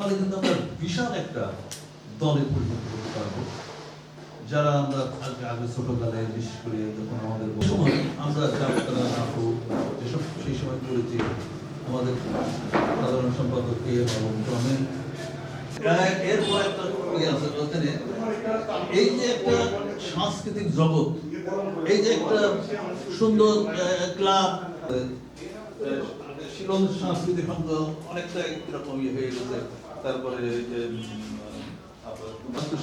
তাহলে কিন্তু আমরা বিশাল একটা দলে পরিণত করতে পারব। যারা আমরা আগে আগে ছোটবেলায় বিশেষ করে যখন আমাদের সময় আমরা যাত্রা নাটক যেসব সেই সময় করেছি আমাদের সাধারণ সম্পাদক কে এবং টমেন এরপর একটা আছে ওখানে এই যে একটা সাংস্কৃতিক জগৎ এই যে একটা সুন্দর ক্লাব শিলং সাংস্কৃতিক অনেকটা এরকম ইয়ে হয়ে গেছে। তারপরে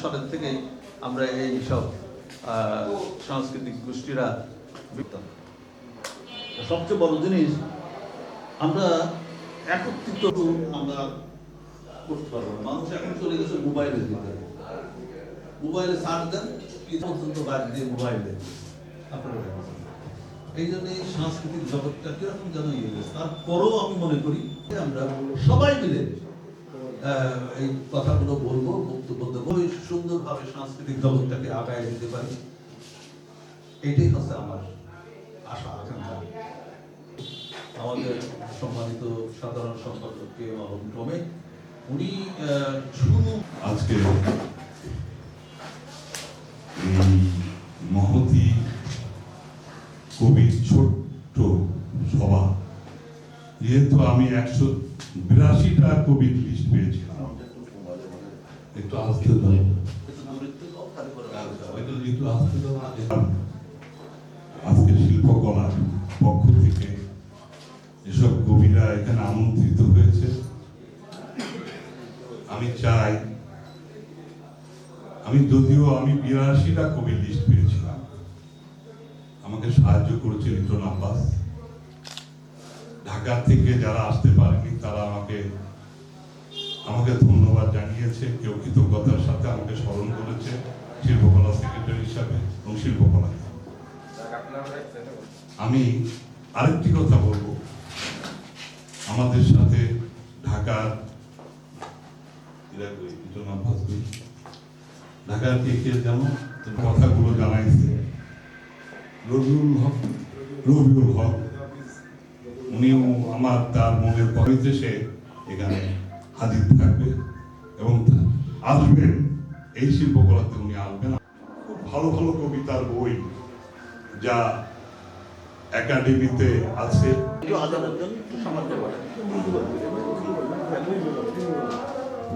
সালের থেকে আমরা এই সব সাংস্কৃতিক গোষ্ঠীরা। সবচেয়ে বড় জিনিস, আমরা একত্রিত আমরা করতে পারব মানুষ এখন চলে গেছে মোবাইলের ভিতরে মোবাইলে সার্চ দেন পর্যন্ত বাদ দিয়ে মোবাইল। দেন আপনারা এই জন্য এই সাংস্কৃতিক জগৎটা কীরকম যেন ইয়ে গেছে তারপরেও আমি মনে করি আমরা সবাই মিলে এই কথাগুলো বলব, বক্তব্য দেবো। সুন্দরভাবে সাংস্কৃতিক জগৎটাকে আগায় দিতে পারি। এটাই হচ্ছে আমার আশা, আকাঙ্ক্ষা। আমাদের সম্মানিত সাধারণ সম্পাদক কে টমে, উনি শুরু আজকে এই মহতি কবির ছোট্ট সভা, যেহেতু আমি একশো বিরাশিটা কবির লিস্ট পেয়েছিলাম একটু আসতে দাও। একটু একটু আসতে দাও আজকে শিল্পকলার পক্ষ থেকে এসব কবিরা এখানে আমন্ত্রিত হয়েছে। আমি চাই আমি যদিও আমি বিরাশিটা কবি লিস্ট পেয়েছিলাম। আমাকে সাহায্য করেছে লিটন আব্বাস ঢাকা থেকে যারা আসতে পারেনি, তারা আমাকে আমাকে ধন্যবাদ জানিয়েছে, কেউ কৃতজ্ঞতার সাথে আমাকে স্মরণ করেছে, শিল্পকলা সেক্রেটারি হিসাবে এবং শিল্পকলা। আমি আরেকটি কথা বলব। আমাদের সাথে ঢাকার? ঢাকার কে কে যেমন কথাগুলো জানাইছে। রবিউল হক। রবিউল হক। উনিও আমার তার মনের পরিতে সে এখানে হাজির থাকবে এবং আসবেন। এই শিল্পকলাতে উনি আসবেন খুব ভালো ভালো কবিতার বই যা একাডেমিতে আছে।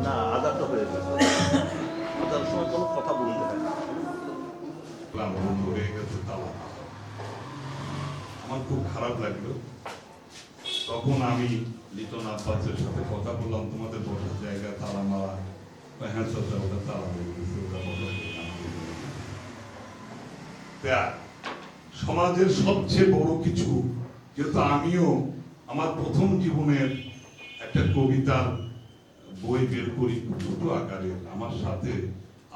না আজানটা হয়ে গেছে। আজানের সময় কোনো কথা বলতে হয়। আমার খুব খারাপ লাগল। তখন আমি লিটন আব্বাসের সাথে কথা বললাম, তোমাদের বসার জায়গা তালা মারা হ্যাঁ চাচা ওটা তালা হয়ে সমাজের সবচেয়ে বড় কিছু, যেহেতু আমিও আমার প্রথম জীবনের একটা কবিতার বই বের করি ছোট আকারের আমার সাথে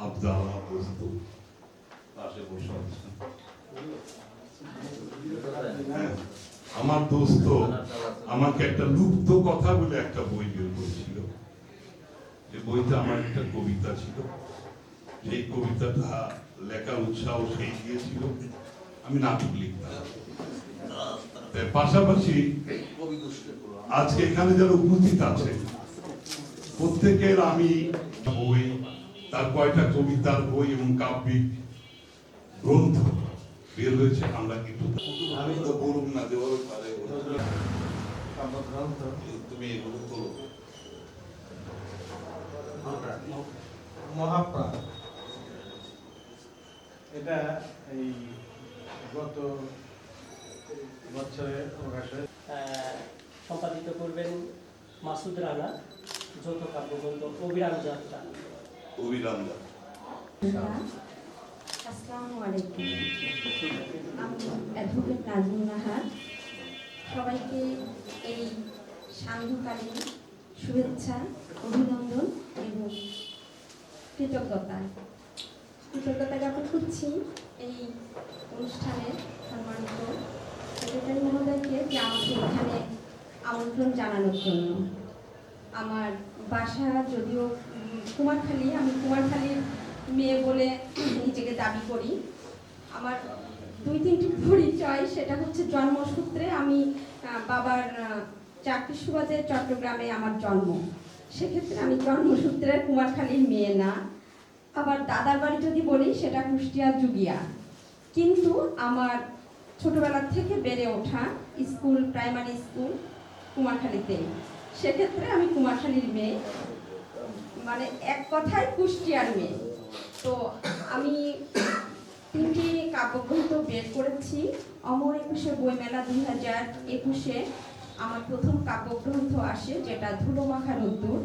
আবদাল দোস্ত পাশে বসে। আছেন। আমার দোস্ত, আমাকে একটা লুপ্ত কথা বলে একটা বই বের করেছিল। যে বইতে আমার একটা কবিতা ছিল। সেই কবিতাটা লেখার উৎসাহ সেই দিয়েছিল। আমি নাটক লিখতাম। পাশাপাশি আজকে এখানে যারা উপস্থিত আছে, প্রত্যেকের আমি বই, তার কয়টা কবিতার বই এবং কাব্যিক গ্রন্থ বের হয়েছে আমরা কিন্তু আমি তো বলুন না দেওয়ার পারে তুমি এগুলো করো। মহাপ্রাণ। এটা এই গত বছরে প্রকাশ সম্পাদিত করবেন মাসুদ রানা যৌথ কাব্যগ্রন্থ অবিরাম যাত্রা। অবিরাম দা। আমি অ্যাডভোকেট নাজমুল নাহার। সবাইকে এই সান্ধ্যকালীন শুভেচ্ছা, অভিনন্দন এবং কৃতজ্ঞতা। কৃতজ্ঞতা জ্ঞাপন করছি এই অনুষ্ঠানের সম্মানিত সেক্রেটারি মহোদয়কে যে আমাকে এখানে আমন্ত্রণ জানানোর জন্য। আমার বাসা যদিও কুমারখালী, আমি কুমারখালীর মেয়ে বলে নিজেকে দাবি করি। আমার দুই তিনটি পরিচয় সেটা হচ্ছে জন্মসূত্রে আমি বাবার আহ, চাকরির সুবাদে চট্টগ্রামে আমার জন্ম। সেক্ষেত্রে আমি জন্মসূত্রের কুমারখালীর মেয়ে না। আবার দাদার বাড়ি যদি বলি সেটা কুষ্টিয়া জুগিয়া। কিন্তু আমার ছোটবেলার থেকে বেড়ে ওঠা স্কুল প্রাইমারি স্কুল কুমারখালীতে সেক্ষেত্রে আমি কুমারখালীর মেয়ে। মানে এক কথায় কুষ্টিয়ার মেয়ে। তো আমি তিনটি কাব্যগ্রন্থ বের করেছি। অমর একুশে বইমেলা দুই হাজার একুশে আমার প্রথম কাব্যগ্রন্থ আসে, যেটা ধুলোমাখা রোদ্দুর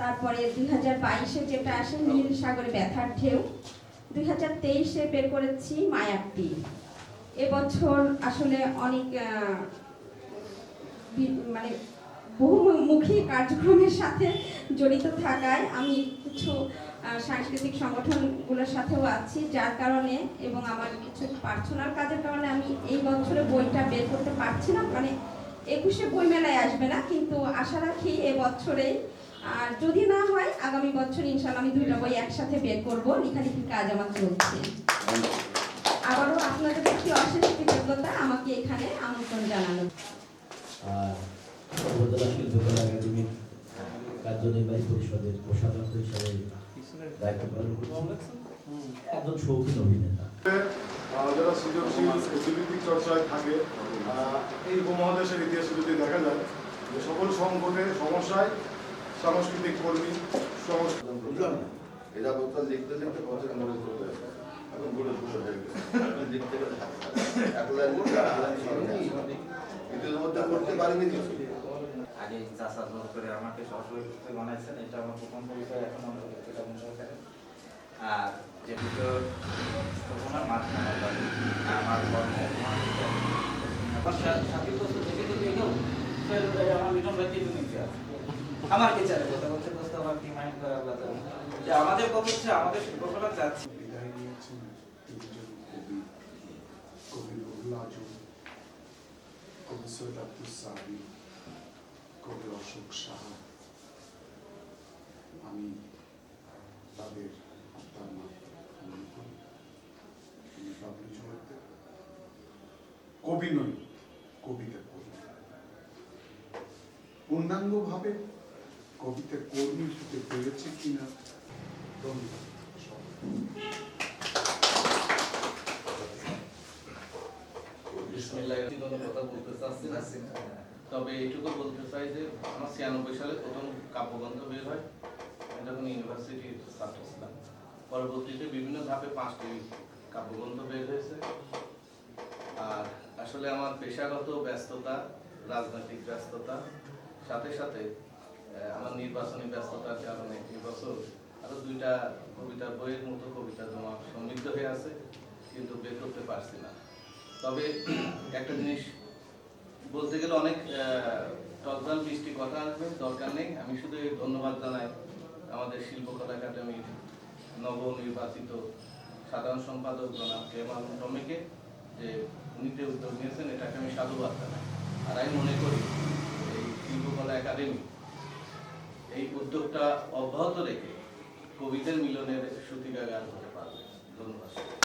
তারপরে দুই হাজার বাইশে যেটা আসে, নীল সাগরে ব্যথার ঢেউ। দুই হাজার তেইশে বের করেছি মায়াবতী। এবছর আসলে অনেক মানে বহুমুখী কার্যক্রমের সাথে জড়িত থাকায় আমি কিছু সাংস্কৃতিক সংগঠনগুলোর সাথেও আছি, যার কারণে এবং আমার কিছু পার্সোনাল কাজের কারণে আমি এই বছরে বইটা বের করতে পারছি না। মানে একুশে বই মেলায় আসবে না, কিন্তু আশা রাখি এ বছরে, আর যদি না হয়, আগামী বছর ইনশাল্লাহ আমি দুইটা বই একসাথে বের করব। লেখালেখির কাজ আমার চলছে। আবারও আপনাদের প্রতি অশেষ কৃতজ্ঞতা। আমাকে এখানে আমন্ত্রণ জানানো শিল্পকলা একাডেমির কার্যনির্বাহী পরিষদের কোষাধ্যক্ষ হিসাবে দায়িত্ব পালন করছি। একজন শৌখিন অভিনেতা। যারা সৃজনশীল সাহিত্যভিত্তিক চর্চায় থাকে এই উপমহাদেশের ইতিহাসে যদি দেখা যায় যে সকল সংকটে সমস্যায় সাংস্কৃতিক কর্মী সংস্কৃতি বুঝলাম না। এটা বলতে লিখতে লিখতে কত মনে করবে এখন বলে বলে হয়ে গেছে। লিখতে গেলে এক লাইন এক লাইন সরে যায়। এটার করতে পারিনি কিছু। জোর করে আমাকে সহযোগিতা বানাইছেন এটা আমার প্রথম পরিচয় এখন আমার মনে করেন আর যে দুটো মাধ্যমে আমার বাড়ি, আমার কর্ম আমার সা- সাথী থেকে যদি এগো ফের আমার মিটন তিন আছে। আমার চাই কথা বলছে দোস্ত আমার কি মাইন্ড করে আল্লাহ যে আমাদের কত হচ্ছে আমাদের শিল্পকলা যাচ্ছে। কবি রুহুল কবি সৈয়দ আব্দুল সাহাবি কবি অশোক সাহা আমি তাদের আত্মার মা কামনা করি। তিনি কবি নই, কবিতা করি পূর্ণাঙ্গভাবে কবিতা কর্মী হতে পেরেছে কিনা ধন্যবাদ সবাই বিসমিল্লাহির কোনো কথা বলতে চাচ্ছি না তবে এইটুকু বলতে চাই যে আমার ছিয়ানব্বই সালে প্রথম কাব্যগ্রন্থ বের হয় যখন ইউনিভার্সিটির ছাত্র ছিলাম। পরবর্তীতে বিভিন্ন ধাপে পাঁচটি কাব্যগ্রন্থ বের হয়েছে। আর আসলে আমার পেশাগত ব্যস্ততা, রাজনৈতিক ব্যস্ততা, সাথে সাথে আমার নির্বাচনী ব্যস্ততার কারণে এবছর আরও দুইটা কবিতা বইয়ের মতো কবিতা জমা সমৃদ্ধ হয়ে আছে, কিন্তু বের করতে পারছি না। তবে একটা জিনিস বলতে গেলে অনেক টকজাল বৃষ্টি কথা আসবে, দরকার নেই। আমি শুধু ধন্যবাদ জানাই আমাদের শিল্পকলা একাডেমির নবনির্বাচিত সাধারণ সম্পাদক জনাব কেমাল টমিকে যে উনি যে উদ্যোগ নিয়েছেন, এটাকে আমি সাধুবাদ জানাই। আর আমি মনে করি এই শিল্পকলা একাডেমি এই উদ্যোগটা অব্যাহত রেখে কবিদের মিলনের সূতিকা গান হতে পারবে। ধন্যবাদ।